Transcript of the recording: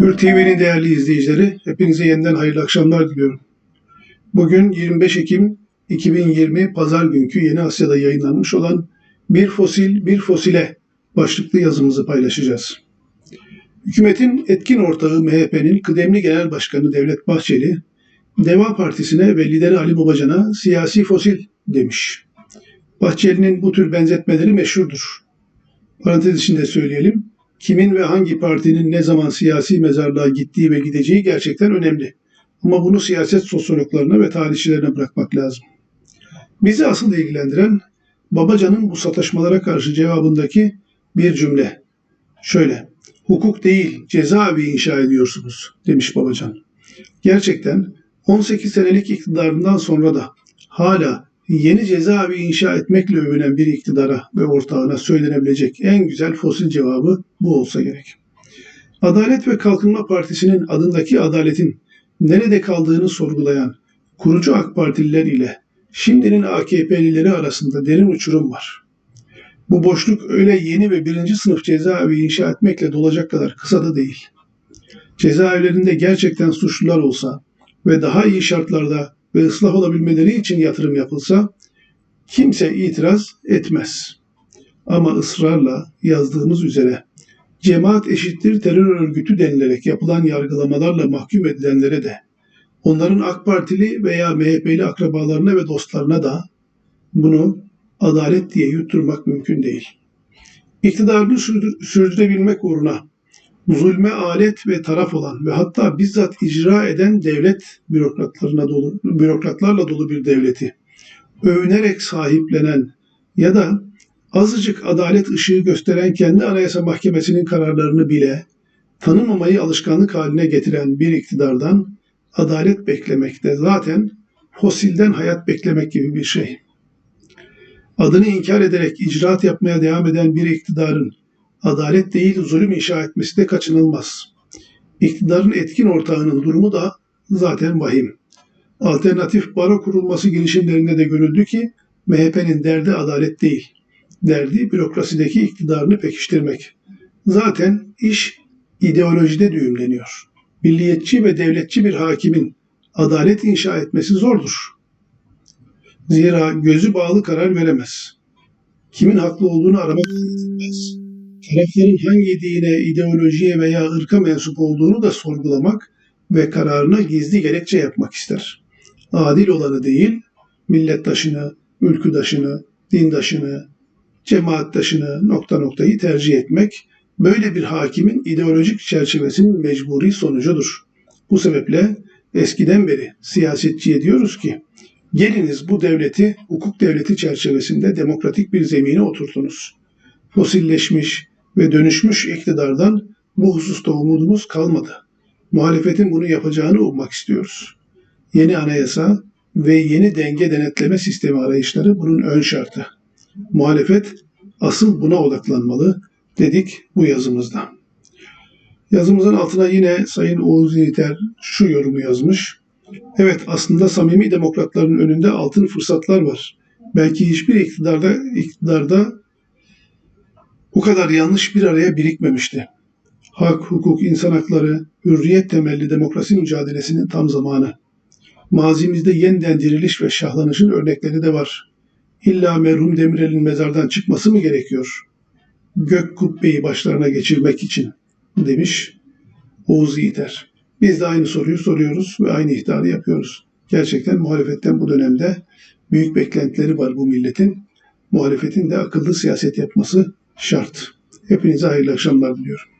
Hür TV'nin değerli izleyicileri, hepinize yeniden hayırlı akşamlar diliyorum. Bugün 25 Ekim 2020 Pazar günkü Yeni Asya'da yayınlanmış olan Bir Fosil Bir Fosile başlıklı yazımızı paylaşacağız. Hükümetin etkin ortağı MHP'nin kıdemli genel başkanı Devlet Bahçeli, Deva Partisi'ne ve lideri Ali Babacan'a siyasi fosil demiş. Bahçeli'nin bu tür benzetmeleri meşhurdur. Parantez içinde söyleyelim, kimin ve hangi partinin ne zaman siyasi mezarlığa gittiği ve gideceği gerçekten önemli. Ama bunu siyaset sosyologlarına ve tarihçilerine bırakmak lazım. Bizi asıl ilgilendiren Babacan'ın bu sataşmalara karşı cevabındaki bir cümle. Şöyle, hukuk değil cezaevi inşa ediyorsunuz demiş Babacan. Gerçekten 18 senelik iktidarından sonra da hala yeni cezaevi inşa etmekle övünen bir iktidara ve ortağına söylenebilecek en güzel fosil cevabı bu olsa gerek. Adalet ve Kalkınma Partisi'nin adındaki adaletin nerede kaldığını sorgulayan kurucu AK Partililer ile şimdinin AKP'lileri arasında derin uçurum var. Bu boşluk öyle yeni ve birinci sınıf cezaevi inşa etmekle dolacak kadar kısa da değil. Cezaevlerinde gerçekten suçlular olsa ve daha iyi şartlarda ve ıslah olabilmeleri için yatırım yapılsa kimse itiraz etmez. Ama ısrarla yazdığımız üzere cemaat eşittir terör örgütü denilerek yapılan yargılamalarla mahkum edilenlere de onların AK Partili veya MHP'li akrabalarına ve dostlarına da bunu adalet diye yutturmak mümkün değil. İktidarını sürdür- sürdürebilmek uğruna zulme alet ve taraf olan ve hatta bizzat icra eden devlet bürokratlarına dolu, bürokratlarla dolu bir devleti övünerek sahiplenen ya da azıcık adalet ışığı gösteren kendi Anayasa Mahkemesi'nin kararlarını bile tanımamayı alışkanlık haline getiren bir iktidardan adalet beklemek de zaten fosilden hayat beklemek gibi bir şey. Adını inkar ederek icraat yapmaya devam eden bir iktidarın adalet değil zulüm inşa etmesi de kaçınılmaz. İktidarın etkin ortağının durumu da zaten vahim. Alternatif baro kurulması girişimlerinde de görüldü ki MHP'nin derdi adalet değil. Derdi bürokrasideki iktidarını pekiştirmek. Zaten iş ideolojide düğümleniyor. Milliyetçi ve devletçi bir hakimin adalet inşa etmesi zordur. Zira gözü bağlı karar veremez. Kimin haklı olduğunu aramak gerekmez tarafların hangi dine, ideolojiye veya ırka mensup olduğunu da sorgulamak ve kararına gizli gerekçe yapmak ister. Adil olanı değil, millettaşını, ülküdaşını, dindaşını, cemaattaşını nokta noktayı tercih etmek böyle bir hakimin ideolojik çerçevesinin mecburi sonucudur. Bu sebeple eskiden beri siyasetçiye diyoruz ki geliniz bu devleti hukuk devleti çerçevesinde demokratik bir zemine oturtunuz. Fosilleşmiş, ve dönüşmüş iktidardan bu hususta umudumuz kalmadı. Muhalefetin bunu yapacağını ummak istiyoruz. Yeni anayasa ve yeni denge denetleme sistemi arayışları bunun ön şartı. Muhalefet asıl buna odaklanmalı dedik bu yazımızda. Yazımızın altına yine Sayın Oğuz Yiğiter şu yorumu yazmış. Evet aslında samimi demokratların önünde altın fırsatlar var. Belki hiçbir iktidarda iktidarda bu kadar yanlış bir araya birikmemişti. Hak, hukuk, insan hakları, hürriyet temelli demokrasi mücadelesinin tam zamanı. Mazimizde yeniden diriliş ve şahlanışın örnekleri de var. İlla merhum Demirel'in mezardan çıkması mı gerekiyor? Gök kubbeyi başlarına geçirmek için demiş Oğuz Yiğiter. Biz de aynı soruyu soruyoruz ve aynı ihtarı yapıyoruz. Gerçekten muhalefetten bu dönemde büyük beklentileri var bu milletin. Muhalefetin de akıllı siyaset yapması şart. Hepinize hayırlı akşamlar diliyorum.